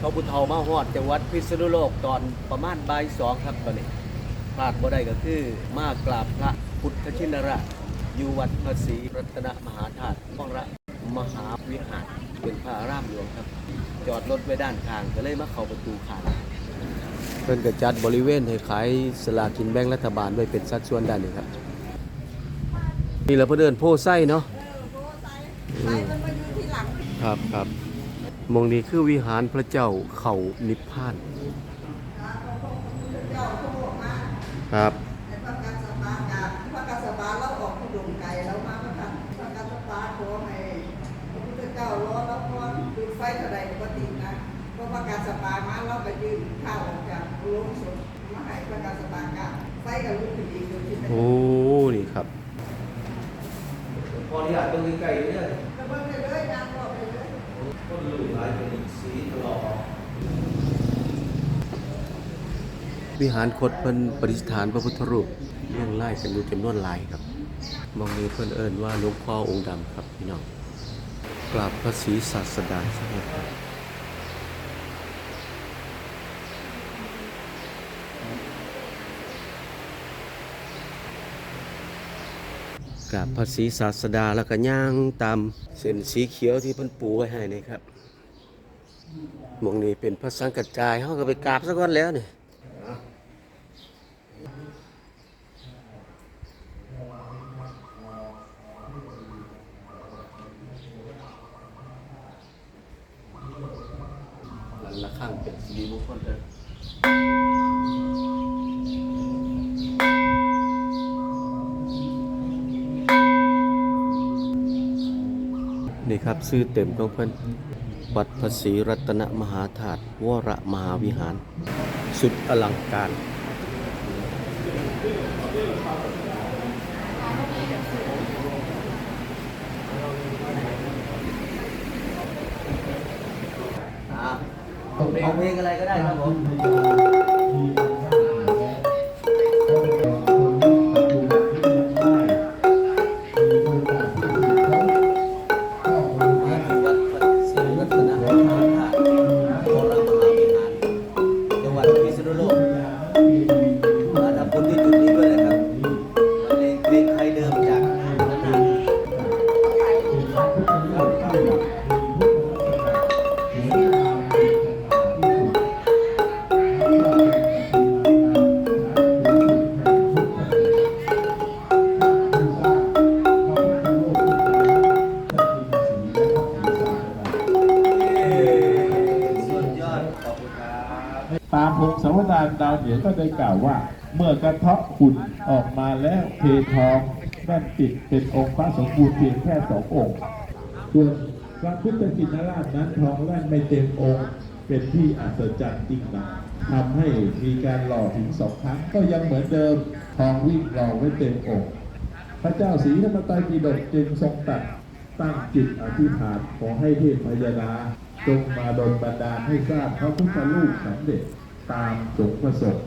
พระพุทธเฒ่ามาฮอดจังหวัดพิษณุโลกตอนประมาณบ่ายสองครับตอนนี้พลาดบ่ได้ก็คือมากราบพระพุทธชินราชอยู่วัดพระศรีรัตนมหาธาตุของระมหาวิหารเป็นพระอารามหลวงครับ จอดรถไว้ด้านข้างก็เลยมาเข้าประตูข้างเพิ่นก็จัดบริเวณให้ขายสลากกินแบ่งรัฐบาลไว้เป็นสัดส่วนด้านนี้ครับ นี่เราเพิ่นเดินโพไส้เนาะอืมครับครับ มองนี้คือวิหารพระเจ้าเขานิพพาน ครับพระกัสสปากาพระกัสสปาเราออกผู้ดมไก่แล้วมาพระกัสพระกัสสปาขอให้พระพุทธเจ้ารอแล้วพรดูไฟเท่าใดปกตินะเพราะพระกัสสปามาเราไปยืนข้าวออกจากโรงศพมาให้พระกัสสปากาไฟกับลูกขึ้นอีกโดยที่ไม่โอ้ นี่ครับพอที่อาจต้องใกล้ๆเนี่ยกระเบื้องเลยเลยยางรอบเลยเลย ก็ดูหลายเป็นอีกสีตลอด วิหารคดเพิ่นประดิษฐานพระพุทธรูปเรียงไล่กันอยู่จำนวนหลายครับมองนี้เพิ่นเอิ้นว่าหลวงพ่อองค์ดำครับพี่น้องกราบพระศรีศาสดาสักหน่อยครับกราบพระศรีศาสดาแล้วก็ย่างตามเส้นสีเขียวที่เพิ่นปูไว้ให้นี่ครับมองนี้เป็นพระสังกัจจายเฮาก็ไปกราบซะก่อนแล้วนี่ หลังละข้างเป็นสิริมงคลเด้อนี่ครับชื่อเต็มของเพิ่นวัดพระศรีรัตนมหาธาตุวรมหาวิหาร สุดอลังการ เอาเพลงอะไรก็ได้ครับผม วดารดาวเหนือก็ได้กล่าวว่า เมื่อกระเทาะขุนออกมาแล้วเททองแน่นติดเป็นองค์พระสมบูรณ์เพียงแค่สององค์ส่วนพระพุทธชินราชนั้นทองแล่นไม่เต็มองค์เป็นที่อัศจรรย์จริงนะทำให้มีการหล่อถึงสองครั้งก็ยังเหมือนเดิมทองวิ่งหล่อไว้เต็มองค์พระเจ้าศรีธรรมไตรปิฎกจึงทรงตัดตั้งจิตอธิษฐานขอให้เทพพยดาจงมาดลบันดาลให้สร้างพระพุทธรูปสำเร็จ ตามสงประสงค์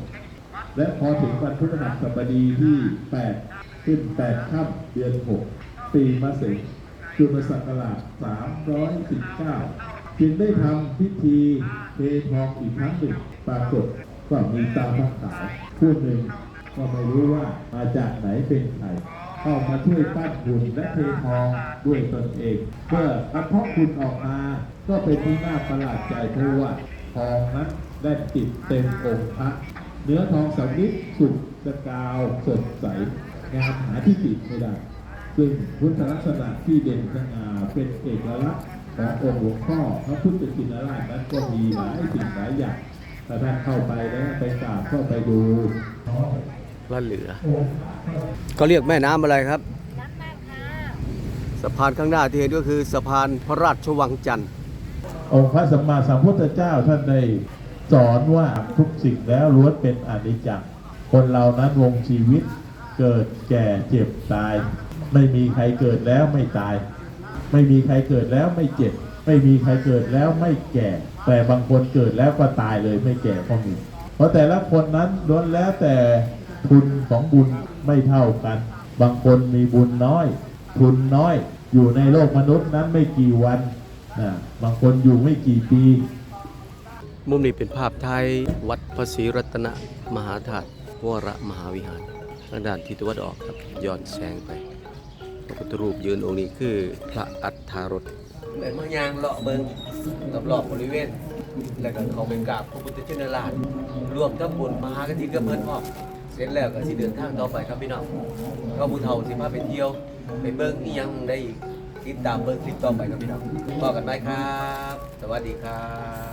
และพอถึงวันพฤหัสบดีที่ 8 ขึ้น 8ค่ำเดือน 6 ปีมะเสงจุลศักราช319 จึงได้ทำพิธีเททองอีกครั้งหนึ่งปรากฏก็มีตาพักขาวผู้หนึ่งก็ไม่รู้ว่ามาจากไหนเป็นใครเข้ามาช่วยปั้นหุ่นและเททองด้วยตนเองเมื่อกระเทาะคุณออกมา ก็เป็นที่น่าประหลาดใจเพราะว่าทองนั้น ได้ติดเต็มองค์พระเนื้อทองสำริดสุกสกาวสดใสงามหาที่ติดไม่ได้ ซึ่งพุทธลักษณะที่เด่นสง่าเป็นเอกลักษณ์ขององค์หลวงพ่อพระพุทธชินราชนั้นก็มีหลายสิ่งหลายอย่างถ้าท่านเข้าไปแล้วไปกราบเข้าไปดูละเหลือ ก็เรียกแม่น้ำอะไรครับ สะพานข้างหน้าที่เห็นก็คือสะพานพระราชวังจันทร์องค์พระสัมมาสัมพุทธเจ้าท่านได้ สอนว่าทุกสิ่งแล้วล้วนเป็นอนิจจังคนเรานั้นวงชีวิตเกิดแก่เจ็บตาย ไม่มีใครเกิดแล้วไม่ตาย ไม่มีใครเกิดแล้วไม่เจ็บ ไม่มีใครเกิดแล้วไม่แก่ แต่บางคนเกิดแล้วก็ตายเลยไม่แก่ก็มีเพราะแต่ละคนนั้นล้วนแล้วแต่ทุนของบุญไม่เท่ากัน บางคนมีบุญน้อย ทุนน้อยอยู่ในโลกมนุษย์นั้นไม่กี่วันนะบางคนอยู่ไม่กี่ปี มุมนี้เป็นภาพไทยวัดพระศรีรัตนมหาธาตุวรมหาวิหารทางด้านทิศตะวันออกครับย้อนแสงไปพระพุทธรูปยืนองค์นี้คือพระอัฏฐารถเลยมายางเลาะเบิงรอบๆบริเวณ แล้วก็เขาไปกราบพระพุทธชินราชรวมทั้งบุญมหากฐินกับเพิ่นพ่อมเสร็จแล้วก็สิเดินทางต่อไปครับพี่น้องก็ผู้เฒ่าสิพาไปเที่ยว ไปเบิ่งอีหยังได้อีกติดตามเบิ่งคลิปต่อไปครับพี่น้องพบกันไหมครับ สวัสดีครับ